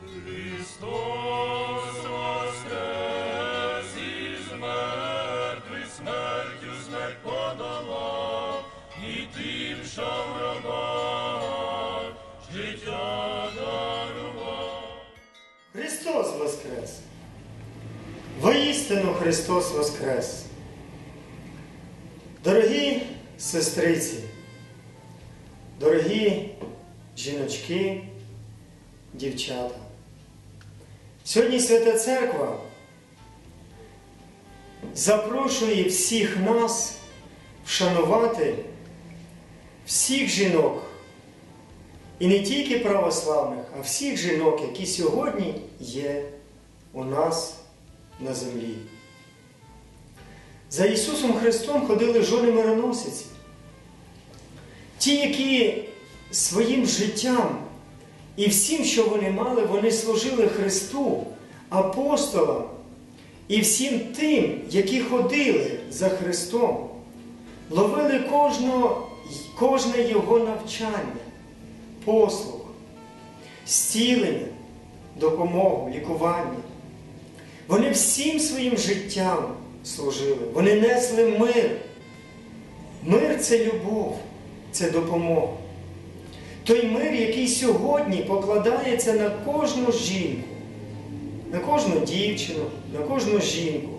Христос воскрес із смертю смерть подолав, і тим, що в гробах життя. Христос Воскрес! Воістину Христос Воскрес! Дорогі сестриці, дорогі жіночки, дівчата. Сьогодні Свята Церква запрошує всіх нас вшанувати всіх жінок, і не тільки православних, а всіх жінок, які сьогодні є у нас на землі. За Ісусом Христом ходили жони мироносиці. Ті, які своїм життям і всім, що вони мали, вони служили Христу, апостолам і всім тим, які ходили за Христом, ловили кожного, кожне Його навчання, послуг, зцілення, допомогу, лікування. Вони всім своїм життям служили, вони несли мир. Мир це любов, це допомога. Той мир, який сьогодні покладається на кожну жінку, на кожну дівчину, на кожну жінку,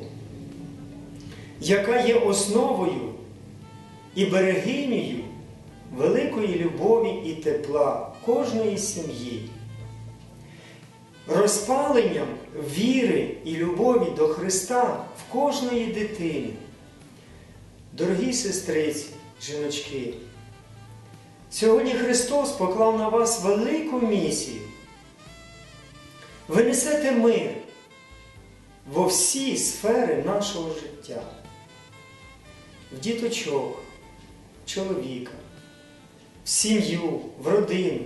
яка є основою і берегинею великої любові і тепла кожної сім'ї розпаленням віри і любові до Христа в кожної дитини. Дорогі сестриці, жіночки, сьогодні Христос поклав на вас велику місію. Ви несете мир во всі сфери нашого життя, в діточок, в чоловіка, в сім'ю, в родину.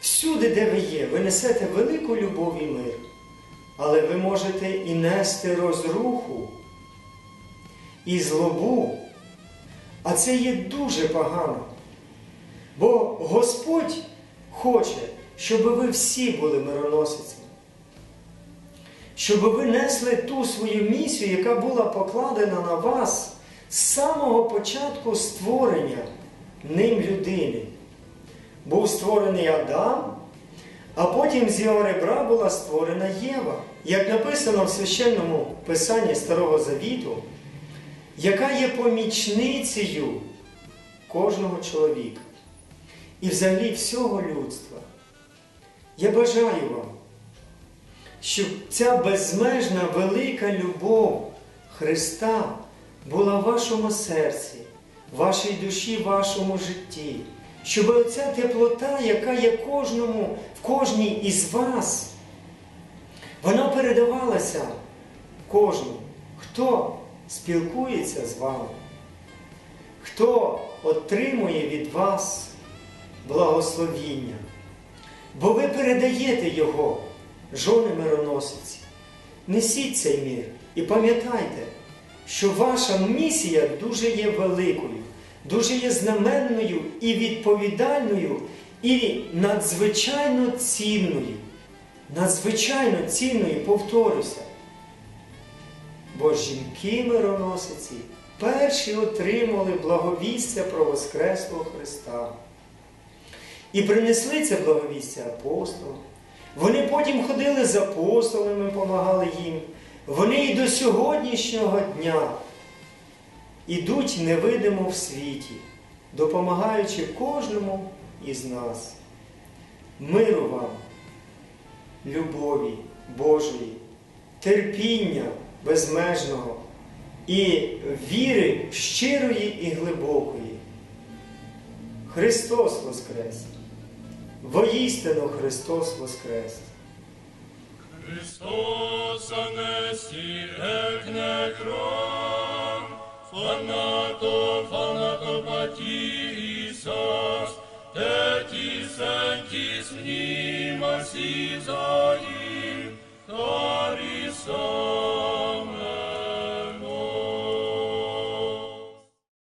Всюди, де ви є, ви несете велику любов і мир, але ви можете і нести розруху і злобу, а це є дуже погано. Бо Господь хоче, щоб ви всі були мироносицями, щоб ви несли ту свою місію, яка була покладена на вас з самого початку створення ним людини. Був створений Адам, а потім з його ребра була створена Єва, як написано в священному Писанні Старого Завіту, яка є помічницею кожного чоловіка і взагалі всього людства. Я бажаю вам, щоб ця безмежна велика любов Христа була в вашому серці, в вашій душі, в вашому житті щоб оця теплота, яка є кожному, в кожній із вас, вона передавалася кожному, хто спілкується з вами, хто отримує від вас благословіння. Бо ви передаєте його, жони мироносиці. Несіть цей мір і пам'ятайте, що ваша місія дуже є великою дуже є знаменною і відповідальною, і надзвичайно цінною. Надзвичайно цінною, повторюся. Бо жінки мироносиці перші отримали благовістя про Воскреслого Христа. І принесли це благовістя апостолам. Вони потім ходили з апостолами, допомагали їм. Вони і до сьогоднішнього дня ідуть невидимо в світі, допомагаючи кожному із нас. Миру вам, любові Божої, терпіння безмежного і віри щирої і глибокої. Христос Воскрес! Воістину Христос Воскрес! Христос анесі екне кров, фанато, фанатопатісас, тетіс, ентіс, мнімасі заїм, Харісас.